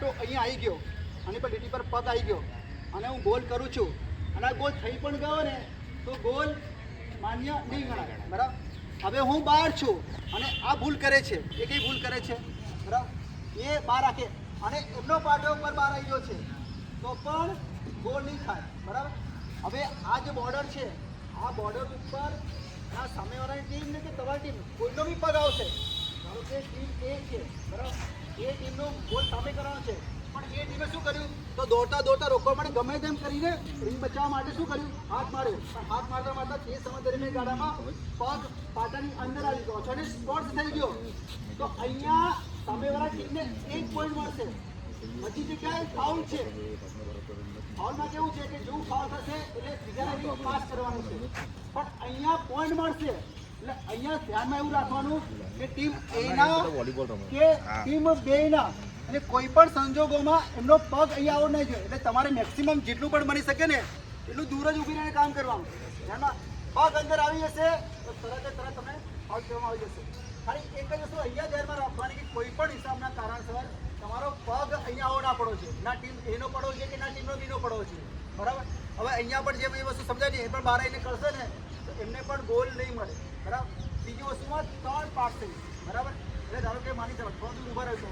પાટો અહીંયા આવી ગયો. અને પર લીટી પર પગ આવી ગયો. અને હું ગોલ કરું છું. અને આ ગોલ થઈ પણ ગયો ને, તો ગોલ માન્ય નહીં ગણાય. બરાબર? હવે હું બહાર છું. અને આ ભૂલ કરે છે. એ કઈ ભૂલ કરે છે? બરાબર? એ બહાર રાખે. અને એમનો પાટો ઉપર બહાર આવી ગયો છે. તો પણ ગોલ નહીં થાય. બરાબર? હવે આ જે બોર્ડર છે, આ બોર્ડર ઉપર આ સામેવાળાની ટીમ ને કે તમારી ટીમ કોઈનો બી પગ આવશે. ધારો કે ટીમ એ છે. બરાબર? એ ટીમનો ગોલ સામે કરવાનો છે. પણ એ ટીમે શું કર્યું? તો દોડતા દોડતા રોકવા માટે ગમે તેમ કરીને રીંગ બચાવવા માટે શું કર્યું? હાથ માર્યો. હાથ મારતા મારતા તે સમય દરમિયાન ગાડામાં પગ પાટાની અંદર આવી ગયો અને સ્પોર્ટ્સ થઈ ગયો. તો અહીંયા સામેવાળા ટીમને એક પોઈન્ટ મળશે. હજી જગ્યાએ ફાઉલ છે. ફાઉલમાં કેવું છે કે જેવું ફાઉલ થશે એટલે બીજા પાસ કરવાનું છે. પણ અહીંયા પોઈન્ટ મળશે. એટલે અહીંયા ધ્યાનમાં એવું રાખવાનું કે ટીમ એના કે ટીમ બેના અને કોઈ પણ સંજોગોમાં એમનો પગ અહીંયા આવવો નહીં જોઈએ. એટલે તમારે મેક્સિમમ જેટલું પણ બની શકે ને એટલું દૂર જ ઊભી રહીને કામ કરવાનું. ધ્યાનમાં પગ અંદર આવી જશે તો તરત જ તરત તમને આઉટ કરવામાં આવી જશે. ખાલી એક જ વસ્તુ અહીંયા ધ્યાનમાં રાખવાની કે કોઈ પણ હિસાબના કારણસર તમારો પગ અહીંયા આવો ના પડો છે ના ટીમ એનો પડો છે કે ના ટીમનો બીનો પડો છે બરાબર? હવે અહીંયા પણ જે બધી વસ્તુ સમજાય ને એ પણ બહાર આવીને કરશે ને એમને પણ ગોલ નહીં મળે. બરાબર? બીજી વસ્તુમાં ત્રણ પાર્ટ થઈ બરાબર? એટલે ધારો કે માની ચાલો થોડું ઊભા રહેશો.